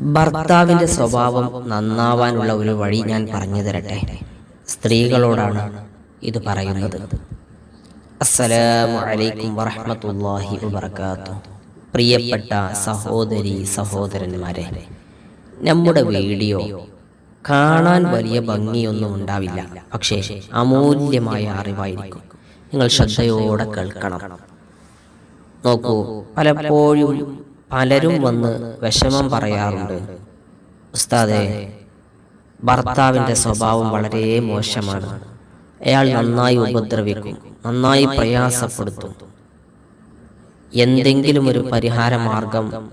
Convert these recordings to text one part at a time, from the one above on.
ഭർത്താവിന്റെ സ്വഭാവം നന്നാവാനുള്ള ഒരു വഴി ഞാൻ പറഞ്ഞു തരട്ടെ. സ്ത്രീകളോടാണ് ഇത് പറയുന്നത്. അസ്സലാമു അലൈക്കും വറഹ്മത്തുള്ളാഹി പ്രിയപ്പെട്ട സഹോദരി സഹോദരന്മാരെ നമ്മുടെ വീഡിയോ കാണാൻ വലിയ ഭംഗിയൊന്നും ഉണ്ടാവില്ല. പക്ഷേ അമൂല്യമായ അറിവായിരിക്കും. നിങ്ങൾ ശ്രദ്ധയോടെ കേൾക്കണം. നോക്കൂ പലപ്പോഴും പലരും വന്ന് വിഷമം പറയാറുണ്ട്. ഉസ്താദെ ഭർത്താവിന്റെ സ്വഭാവം വളരെ മോശമാണ്. അയാൾ നന്നായി ഉപദ്രവിക്കും നന്നായി പ്രയാസപ്പെടുത്തും. എന്തെങ്കിലും ഒരു പരിഹാര മാർഗം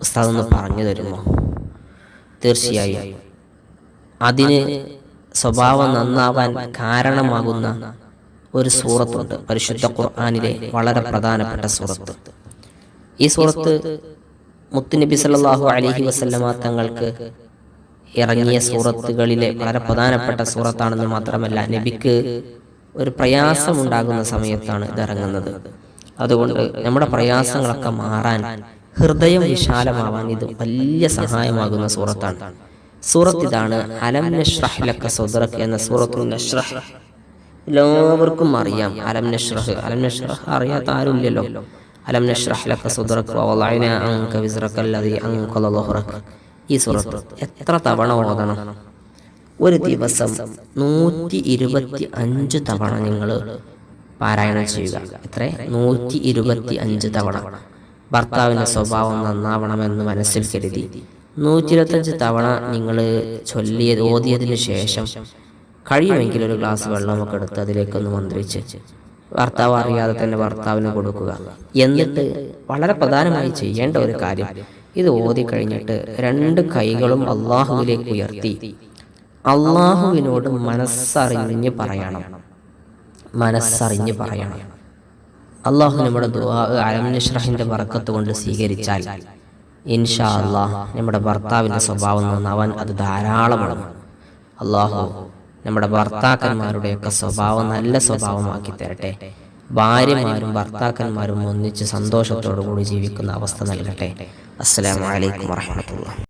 ഉസ്താദ് ഒന്ന് പറഞ്ഞു തരുമോ? തീർച്ചയായും. അതിന് സ്വഭാവം നന്നാവാൻ കാരണമാകുന്ന ഒരു സൂറത്തുണ്ട്. പരിശുദ്ധ ഖുർആാനിലെ വളരെ പ്രധാനപ്പെട്ട സൂറത്ത്. ഈ സൂറത്ത് മുത്തുനബി സല്ലാഹു അലഹി വസല്ലമ തങ്ങൾക്ക് ഇറങ്ങിയ സൂറത്തുകളിലെ വളരെ പ്രധാനപ്പെട്ട സൂറത്താണെന്ന് മാത്രമല്ല നബിക്ക് ഒരു പ്രയാസമുണ്ടാകുന്ന സമയത്താണ് ഇത് ഇറങ്ങുന്നത്. അതുകൊണ്ട് നമ്മുടെ പ്രയാസങ്ങളൊക്കെ മാറാൻ ഹൃദയം വിശാലമാവാൻ ഇത് വലിയ സഹായമാകുന്ന സൂറത്താണ്. സൂറത്ത് ഇതാണ് അലം നഷ്റഹ് ലക സദ്റക എന്ന സൂറത്തുൽ നഷ്റഹ്. എല്ലാവർക്കും അറിയാം അലം നഷ്റഹ്. അലം നഷ്റഹ് അറിയാത്ത ആരുമില്ലല്ലോ? അലം നഷ്റഹ് ലക സദ്റക വവളഅന അൻക വിസ്റക അല്ലദി അൻഖല ഈ സൂറത്ത് എത്ര തവണ ഓതണം? ഒരു ദിവസം നൂറ്റി ഇരുപത്തി അഞ്ച് തവണ നിങ്ങൾ പാരായണം ചെയ്യുക. എത്ര? നൂറ്റി ഇരുപത്തി അഞ്ച് തവണ. ഭർത്താവിന്റെ സ്വഭാവം നന്നാവണമെന്ന് മനസ്സിൽ കരുതി. നൂറ്റി ഇരുപത്തഞ്ച് തവണ നിങ്ങൾ ചൊല്ലിയത് ഓതിയതിന് ശേഷം കഴിയുമെങ്കിൽ ഒരു ഗ്ലാസ് വെള്ളമൊക്കെ എടുത്ത് അതിലേക്കൊന്ന് മന്ത്രിച്ച് ഭർത്താവ് അറിയാതെ തന്നെ ഭർത്താവിന് കൊടുക്കുക. എന്നിട്ട് വളരെ പ്രധാനമായി ചെയ്യേണ്ട ഒരു കാര്യം. ഇത് ഓതി കഴിഞ്ഞിട്ട് രണ്ട് കൈകളും അള്ളാഹുവിലേക്ക് ഉയർത്തി. അള്ളാഹുവിനോട് മനസ്സറിഞ്ഞ് പറയണം. മനസ്സറിഞ്ഞ് പറയണം. അള്ളാഹു നമ്മുടെ ദുആ വറക്കത്ത് കൊണ്ട് സ്വീകരിച്ചാൽ ഇൻഷാ അള്ളാഹ് നമ്മുടെ ഭർത്താവിന്റെ സ്വഭാവം നന്നാവാൻ അത് ധാരാളമാണ്. അള്ളാഹു നമ്മുടെ ഭർത്താക്കന്മാരുടെയൊക്കെ സ്വഭാവം നല്ല സ്വഭാവമാക്കി തരട്ടെ. ഭാര്യമാരും ഭർത്താക്കന്മാരും ഒന്നിച്ച് സന്തോഷത്തോടു കൂടി ജീവിക്കുന്ന അവസ്ഥ നൽകട്ടെ. അസ്സലാമലൈക്കും അലൈക്കും വറഹ്മത്തുള്ളാഹി.